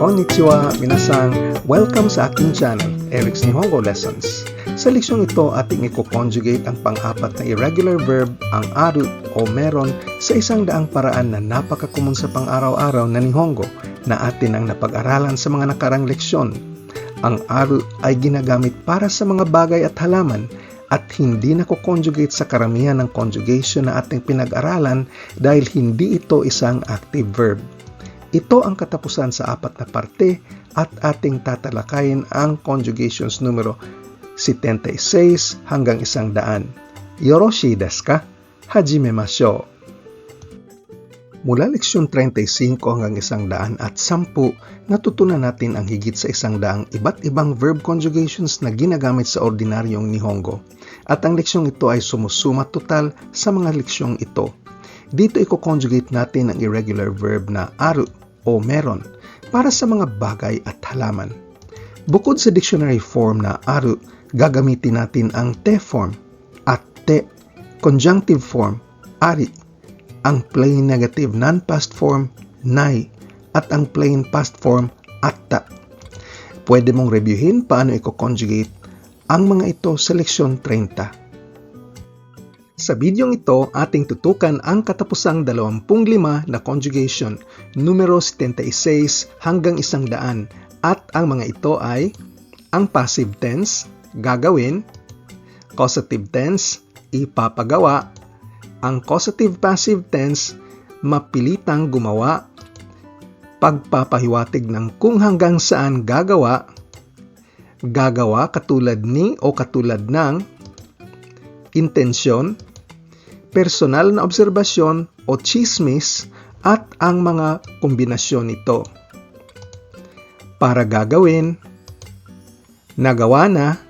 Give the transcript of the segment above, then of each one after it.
Konnichiwa, minasang. Welcome sa aking channel, Eric's Nihongo Lessons. Sa leksyong ito, ating i-conjugate ang pang-apat na irregular verb, ang aru o meron, sa isang daang paraan na napakakumun sa pang-araw-araw na Nihongo na atin ang napag-aralan sa mga nakarang leksyon. Ang aru ay ginagamit para sa mga bagay at halaman at hindi nako-conjugate sa karamihan ng conjugation na ating pinag-aralan dahil hindi ito isang active verb. Ito ang katapusan sa apat na parte at ating tatalakayin ang conjugations numero 76 hanggang 100. Yoroshi desu ka? Hajimemashou. Mula leksyon 35 hanggang 100 at 10, natutunan natin ang higit sa 100 iba't ibang verb conjugations na ginagamit sa ordinaryong Nihongo. At ang leksyong ito ay sumusuma total sa mga leksyong ito. Dito i-conjugate natin ang irregular verb na aru o meron para sa mga bagay at halaman. Bukod sa dictionary form na aru, gagamitin natin ang te form at te conjunctive form ari, ang plain negative non-past form nai, at ang plain past form atta. Pwede mong reviewin paano i-conjugate ang mga ito sa leksyon 30. Sa bidyong ito, ating tutukan ang katapusang 25 na conjugation, numero 76 hanggang 100 at ang mga ito ay ang passive tense, gagawin, causative tense, ipapagawa, ang causative passive tense, mapilitang gumawa, pagpapahiwatig ng kung hanggang saan gagawa, gagawa katulad ni o katulad ng, intensyon, personal na obserbasyon o chismis at ang mga kombinasyon nito. Para gagawin, nagawa na,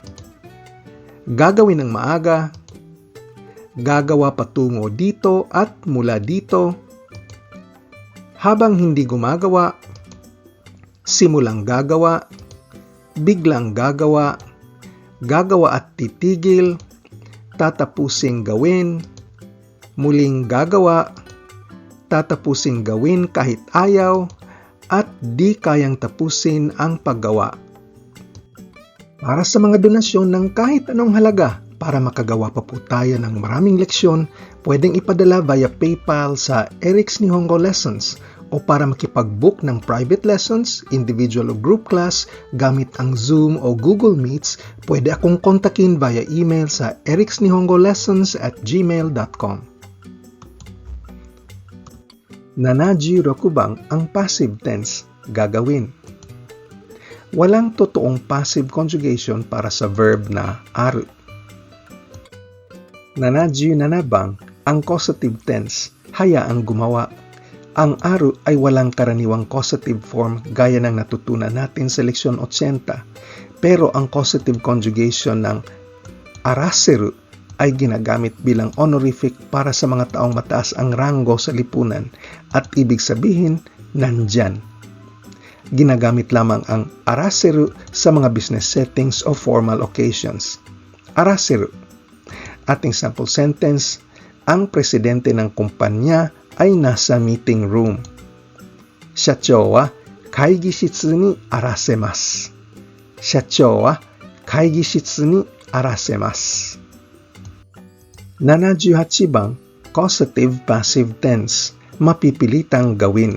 gagawin ng maaga, gagawa patungo dito at mula dito, habang hindi gumagawa, simulang gagawa, biglang gagawa, gagawa at titigil, tatapusing gawin, muling gagawa, tatapusing gawin kahit ayaw, at di kayang tapusin ang paggawa. Para sa mga donasyon ng kahit anong halaga para makagawa pa po tayo ng maraming leksyon, pwedeng ipadala via PayPal sa Eric's Nihongo Lessons o para makipag-book ng private lessons, individual o group class gamit ang Zoom o Google Meets, pwede akong kontakin via email sa ericsnihongolessons at gmail.com. Nanaji rokubang ang passive tense, gagawin. Walang totoong passive conjugation para sa verb na aru. Nanaji nanabang ang causative tense, hayaang gumawa. Ang aru ay walang karaniwang causative form gaya ng natutunan natin sa leksyon 80, pero ang causative conjugation ng araseru ay ginagamit bilang honorific para sa mga taong mataas ang ranggo sa lipunan at ibig sabihin nandyan. Ginagamit lamang ang araseru sa mga business settings o formal occasions. Araseru. Ating sample sentence, ang presidente ng kumpanya ay nasa meeting room. Shacho wa kaigi shitsu ni arasemasu. Shacho wa kaigi shitsu ni arasemasu. 78 bang causative passive tense, mapipilitang gawin.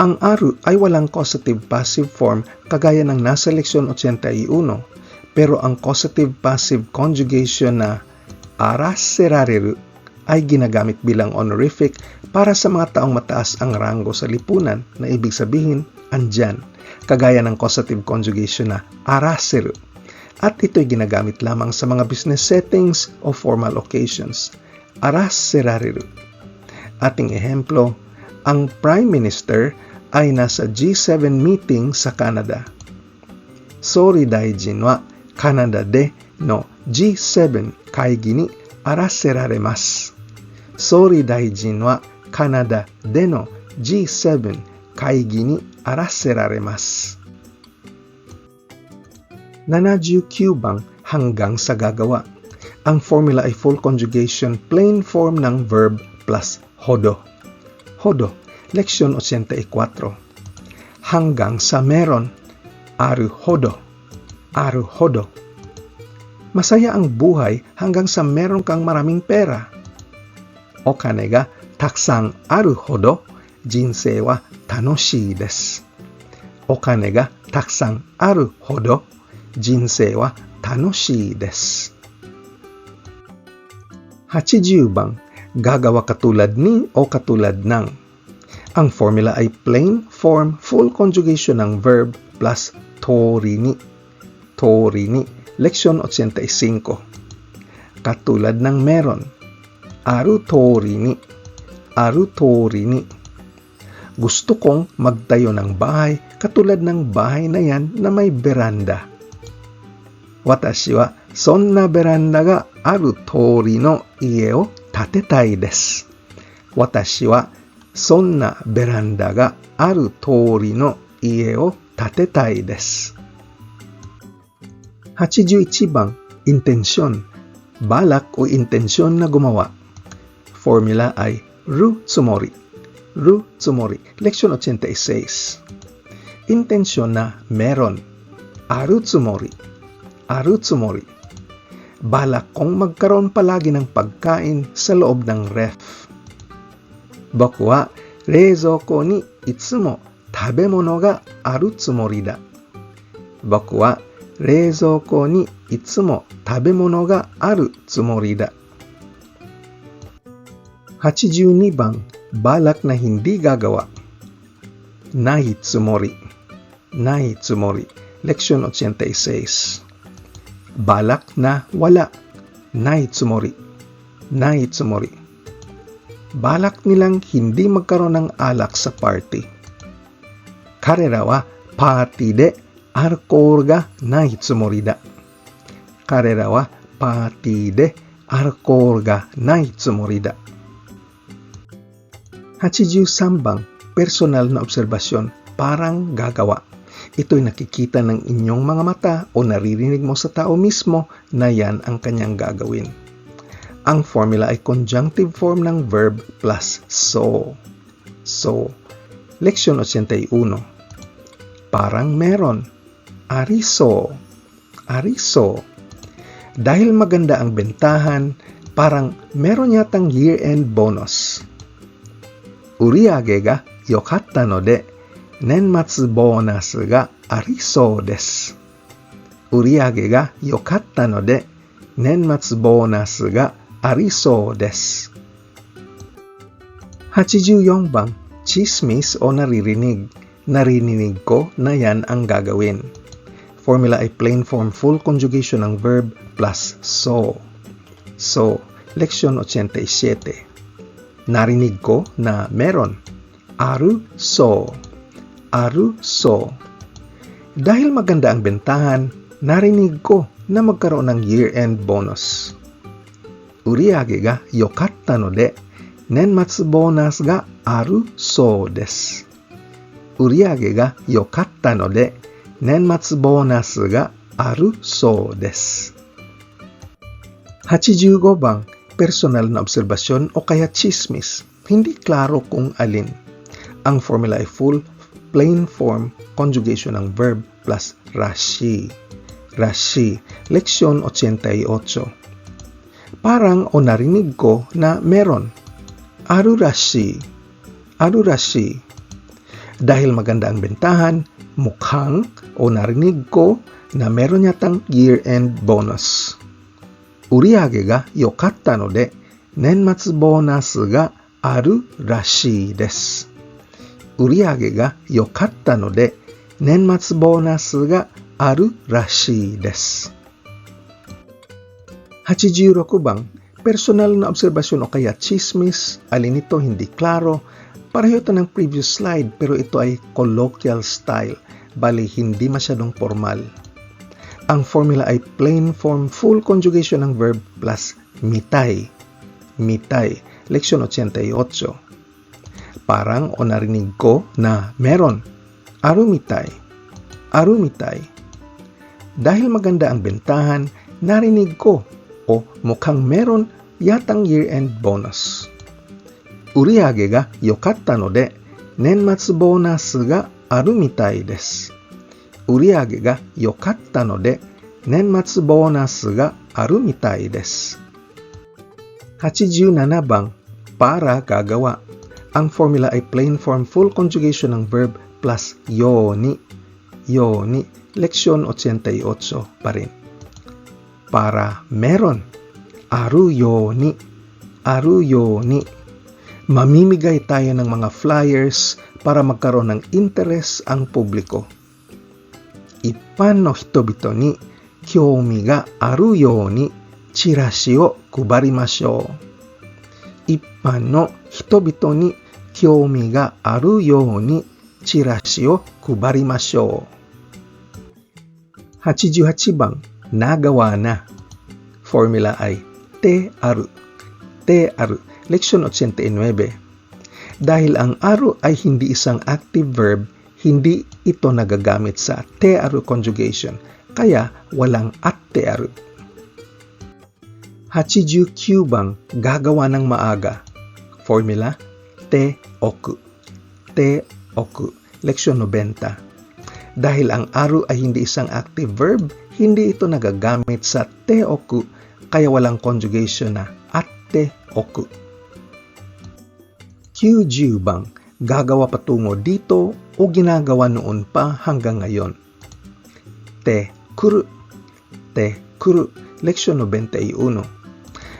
Ang aru ay walang causative passive form kagaya ng nasa leksyon 81, pero ang causative passive conjugation na araserareru ay ginagamit bilang honorific para sa mga taong mataas ang ranggo sa lipunan na ibig sabihin andyan, kagaya ng causative conjugation na araseru at ito'y ginagamit lamang sa mga business settings o formal occasions. Aras serariru. Ating ehemplo, ang Prime Minister ay nasa G7 meeting sa Canada. Sorry daijin wa Canada de no G7 kaigi ni arasseraremasu. Sorry daijin wa Canada de no G7 kaigi ni arasseraremasu. 79 bang hanggang sa gagawa. Ang formula ay full conjugation plain form ng verb plus hodo. Hodo, leksyon 84. hanggang sa meron. Aruhodo. Aruhodo. Masaya ang buhay hanggang sa meron kang maraming pera. O kanega taksang aruhodo jinsei wa tanoshii desu. O kanega taksang aruhodo jinsei wa tanoshii desu. 80 bang gagawa katulad ni o katulad ng. Ang formula ay plain form full conjugation ng verb plus torini. Torini. Leksyon 85. Katulad ng meron. Aru torini. Aru torini. Gusto kong magtayo ng bahay katulad ng bahay na yan na may beranda. Watashi wa sonna beranda ga aru tori no ie o 建てたいです。私はそんなベランダがある通りの家を建てたいです。81番、intensyon. Balak o intensyon na gumawa. Formula ay ru tsumori. Ru tsumori. Leksyon 86. Intensyon na meron. Aru tsumori. Aru tsumori balak kong magkaroon palagi ng pagkain sa loob ng ref. Boku wa ni itsumo tabemono ga aru tsumori da. Boku wa ni itsumo tabemono ga aru tsumori da. 82 bang balak na hindi gagawa. Nahi tsumori. Nahi tsumori. Leksyon 86 balak na wala. Naitsumori. Naitsumori. Balak nilang hindi magkaroon ng alak sa party. Karera wa party de alcohol ga naitsumori da. Karera wa party de alcohol ga naitsumori da. 83 bang personal na obserbasyon parang gagawa ito'y nakikita ng inyong mga mata o naririnig mo sa tao mismo na yan ang kanyang gagawin. Ang formula ay conjunctive form ng verb plus so. So, leksyon 81. Parang meron. Ariso. Ariso. Dahil maganda ang bentahan, parang meron yatang year-end bonus. Uriage ga yokatta no de 年末ボーナスがありそうです。売り上げが良かったので、年末ボーナスがありそうです。84番、chismis o naririnig. Naririnig ko na yan ang gagawin. Formula ay plain form full conjugation ng verb plus so. So, leksyon 87. Narinig ko na meron. Aru so aru so. Dahil maganda ang bentahan, narinig ko na magkaroon ng year-end bonus. Uriage ga yokatta no de, nenmatsu bonus ga aru so desu. Uriage ga yokatta no de, nenmatsu bonus ga aru so desu. 85 bang personal na obserbasyon o kaya chismis, hindi klaro kung alin. Ang formula ay full plain form conjugation ng verb plus rashi. Rashi, leksyon 88. Parang o narinig ko na meron. Aru rashi. Aru rashi. Dahil maganda ang bentahan, mukhang o narinig ko na meron yatang year-end bonus. Uriage ga yokatta no de, nenmatsu bonus ga aru rashi desu. 売り上げが良かったので年末ボーナスがあるらしいです。86 bang personal na obserbasyon o kaya chismis, alin ito hindi klaro, pareho ito ng previous slide pero ito ay colloquial style, bali hindi masyadong formal. Ang formula ay plain form full conjugation ng verb plus mitay. Mitay, leksyon 88 parang o narinig ko na meron. Arumitay. Arumitay. Dahil maganda ang bentahan, narinig ko o mukhang meron yatang year-end bonus. Uriage ga yokatta no de, nenmatsu bonus ga aru mitay desu. Uriage ga yokatta no de, nenmatsu bonus ga aru mitay desu. 87番、パーラーが側 Ang formula ay plain form full conjugation ng verb plus yoni. Yoni. Leksyon 88 pa rin. Para meron. Aru yoni. Aru yoni. Mamimigay tayo ng mga flyers para magkaroon ng interes ang publiko. Ipan no hitobito ni kyomi ga aru yoni chirashi o kubarimasyo. Ipan no hitobito ni kyoumi ga aru yo ni chirashi o kubarimashou. 88 bang nagawa na. Formula ay. Te aru. Leksyon 89. Dahil ang aru ay hindi isang active verb, hindi ito nagagamit sa aru conjugation, kaya walang at aru. 89 bang gagawa ng maaga. Formula te oku. Te oku. Leksyon 90. Dahil ang aru ay hindi isang active verb, hindi ito nagagamit sa te oku, kaya walang conjugation na atte oku. Kyuju bang gagawa patungo dito o ginagawa noon pa hanggang ngayon? Te kuru. Te kuru. Leksyon 91.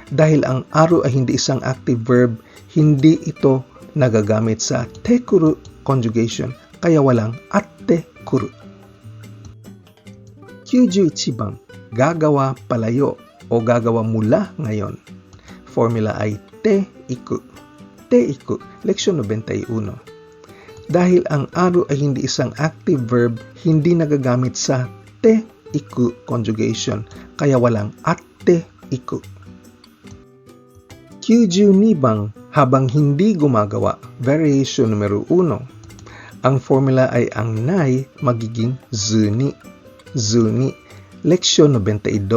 Dahil ang aru ay hindi isang active verb, hindi ito nagagamit sa te kuru conjugation, kaya walang atte kuru. Kyuju bang gagawa palayo o gagawa mula ngayon. Formula ay te iku. Te iku. Leksyon 91. Dahil ang aru ay hindi isang active verb, hindi nagagamit sa te iku conjugation, kaya walang atte iku. Kyuju bang habang hindi gumagawa, variation numero 1. Ang formula ay ang nai magiging zuni. Zuni. Leksyon 92.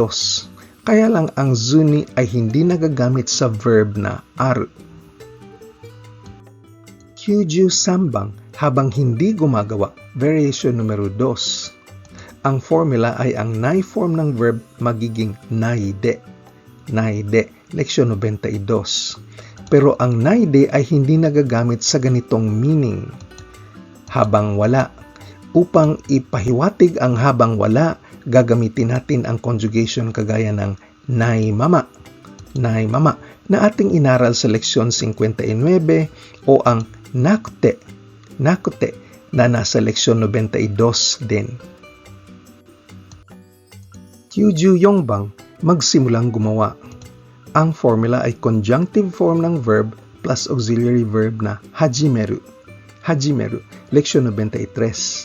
Kaya lang ang zuni ay hindi nagagamit sa verb na aru. Kyuju sambang habang hindi gumagawa, variation numero 2. Ang formula ay ang nai form ng verb magiging naide. Naide, leksyon 92. Pero ang naide ay hindi nagagamit sa ganitong meaning. Habang wala. Upang ipahiwatig ang habang wala, gagamitin natin ang conjugation kagaya ng nai mama. Nai mama na ating inaral sa leksyon 59 o ang nakute. Nakute na nasa leksyon 92 din. Kyuju Yongbang magsimulang gumawa. Ang formula ay conjunctive form ng verb plus auxiliary verb na hajimeru. Hajimeru, leksyon 93.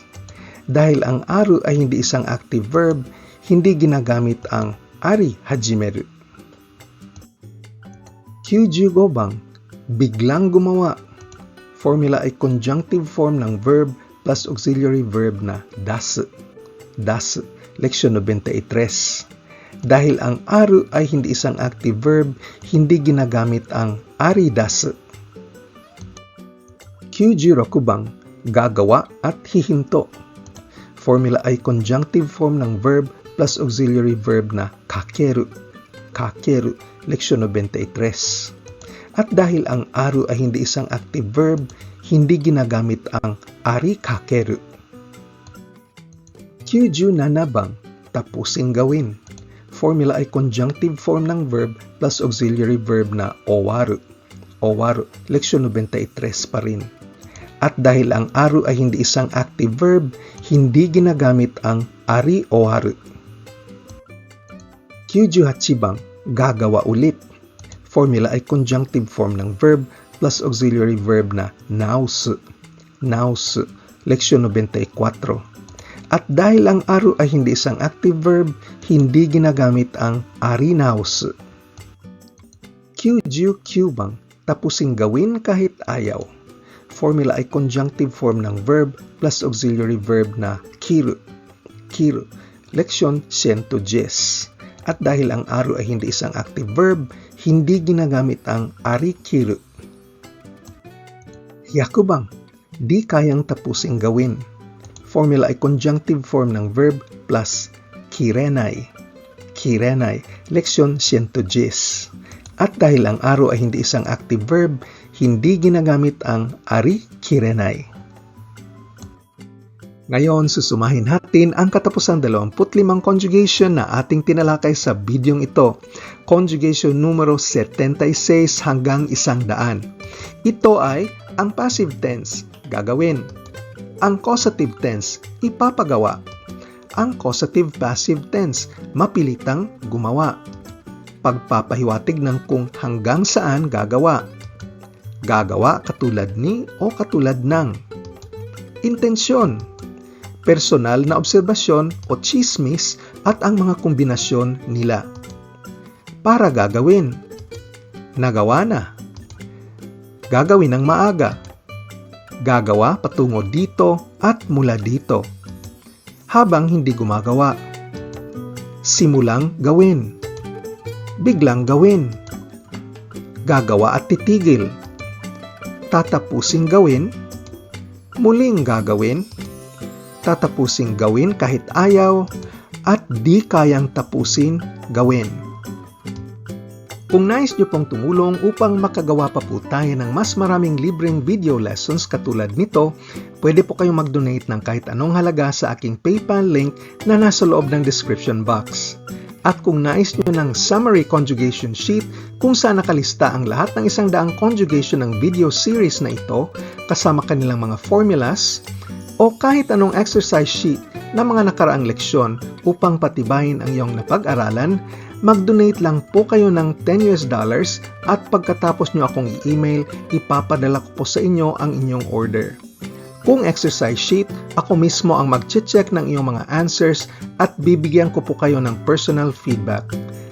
Dahil ang aru ay hindi isang active verb, hindi ginagamit ang ari hajimeru. Kyuju Gobang, biglang gumawa. Formula ay conjunctive form ng verb plus auxiliary verb na dasu. Dasu, leksyon 93. Dahil ang aru ay hindi isang active verb, hindi ginagamit ang ari dasu. Kyuji rokubang, gagawa at hihinto. Formula ay conjunctive form ng verb plus auxiliary verb na kakeru. Kakeru, leksyon 93. At dahil ang aru ay hindi isang active verb, hindi ginagamit ang ari kakeru. Kyuju nanabang, tapusin gawin. Formula ay conjunctive form ng verb plus auxiliary verb na owaru. Owaru, leksyon 93 pa rin. At dahil ang aru ay hindi isang active verb, hindi ginagamit ang ari owaru. Kyuju hachibang, gagawa ulit. Formula ay conjunctive form ng verb plus auxiliary verb na nausu. Nausu, leksyon 94. At dahil ang aru ay hindi isang active verb, hindi ginagamit ang ari nausu. Kyuju kyubang, tapusing gawin kahit ayaw. Formula ay conjunctive form ng verb plus auxiliary verb na kiru. Kiru, leksyon 110. At dahil ang aru ay hindi isang active verb, hindi ginagamit ang ari kiru. Yakubang, di kayang tapusing gawin. Formula ay conjunctive form ng verb plus kirenai. Kirenai, leksyon 110. At dahil ang aro ay hindi isang active verb, hindi ginagamit ang ari kirenai. Ngayon, susumahin natin ang katapusang 25 conjugation na ating tinalakay sa bidyong ito. Conjugation numero 76 hanggang 100. Ito ay ang passive tense, gagawin. Ang causative tense, ipapagawa. Ang causative passive tense, mapilitang gumawa. Pagpapahiwatig ng kung hanggang saan gagawa. Gagawa katulad ni o katulad ng. Intensyon, personal na obserbasyon o chismis at ang mga kombinasyon nila. Para gagawin. Nagawa na. Gagawin ng maaga. Gagawa patungo dito at mula dito. Habang hindi gumagawa. Simulang gawin. Biglang gawin. Gagawa at titigil. Tatapusing gawin. Muling gagawin tatapusing gawin kahit ayaw, at di kayang tapusin gawin. Kung nais nyo pong tumulong upang makagawa pa po tayo ng mas maraming libreng video lessons katulad nito, pwede po kayong mag-donate ng kahit anong halaga sa aking PayPal link na nasa loob ng description box. At kung nais nyo ng summary conjugation sheet kung saan nakalista ang lahat ng isang daang conjugation ng video series na ito kasama kanilang mga formulas, o kahit anong exercise sheet na mga nakaraang leksyon upang patibayin ang iyong napag-aralan, mag-donate lang po kayo ng 10 US dollars at pagkatapos nyo akong i-email, ipapadala ko po sa inyo ang inyong order. Kung exercise sheet, ako mismo ang mag-check ng iyong mga answers at bibigyan ko po kayo ng personal feedback.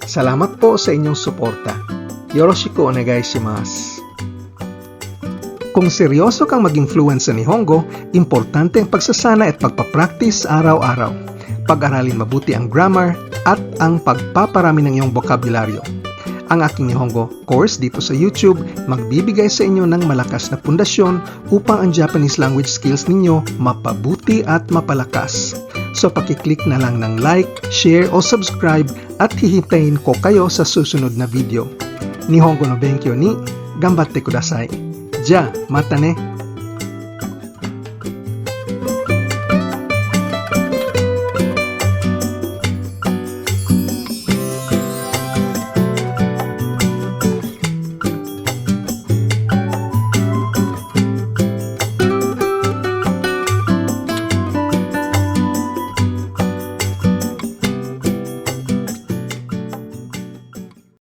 Salamat po sa inyong suporta. Yoroshiku onegaishimasu. Kung seryoso kang maging fluent sa Nihongo, importante ang pagsasana at pagpapractice araw-araw. Pag-aralin mabuti ang grammar at ang pagpaparami ng iyong bokabularyo. Ang aking Nihongo course dito sa YouTube magbibigay sa inyo ng malakas na pundasyon upang ang Japanese language skills ninyo mapabuti at mapalakas. So pakiclick na lang ng like, share o subscribe at hihintayin ko kayo sa susunod na video. Nihongo no benkyo ni, gambatte kudasai. Ja, mata ne!